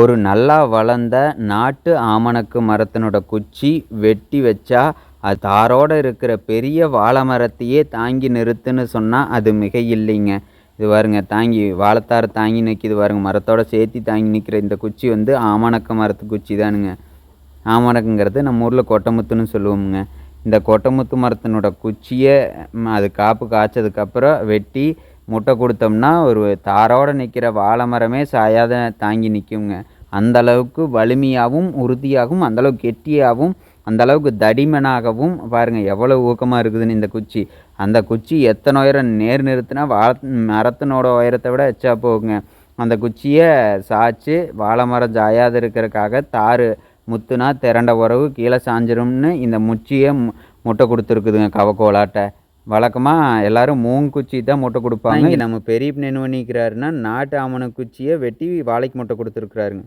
ஒரு நல்லா வளர்ந்த நாட்டு ஆமணக்கு மரத்தினோட குச்சி வெட்டி வச்சா அது தாரோடு இருக்கிற பெரிய வாழை மரத்தையே தாங்கி நிறுத்துன்னு சொன்னால் அது மிக இல்லைங்க இது பாருங்க தாங்கி வாழைத்தார் தாங்கி நிற்கிது பாருங்க. மரத்தோட சேர்த்து தாங்கி நிற்கிற இந்த குச்சி வந்து ஆமணக்க மரத்து குச்சி தானுங்க. ஆமணக்குங்கிறது நம்ம ஊரில் கொட்டமுத்துன்னு சொல்லுவோமுங்க. இந்த கொட்டமுத்து மரத்தினோட குச்சியை அது காப்பு காய்ச்சதுக்கப்புறம் வெட்டி முட்டை கொடுத்தோம்னா ஒரு தாரோடு நிற்கிற வாழை மரமே சாயாத தாங்கி நிற்குங்க அந்த அளவுக்கு வலிமையாகவும் உறுதியாகவும் அந்தளவுக்கு கெட்டியாகவும் அந்த அளவுக்கு தடிமனாகவும் பாருங்கள் எவ்வளவு ஊக்கமாக இருக்குதுன்னு இந்த குச்சி. அந்த குச்சி எத்தனை உயரம் நேர் நிறுத்தினா வாழ மரத்தினோட உயரத்தை விட எச்சா போகுங்க. அந்த குச்சியை சாய்ச்சி வாழை மரம் சாயாது இருக்கிறதுக்காக தார் முத்துனா திரண்ட உறவு கீழே சாஞ்சிரும்னு இந்த முச்சியை மு- முட்டை கொடுத்துருக்குதுங்க கவக்கோலாட்டை வழக்கமாக எல்லாரும் மூங்குச்சி தான் முட்டை கொடுப்பாங்க. நம்ம பெரிய நினைவு பண்ணிக்கிறாருன்னா நாட்டு ஆமண குச்சியை வெட்டி வாழைக்கு முட்டை கொடுத்துருக்குறாருங்க.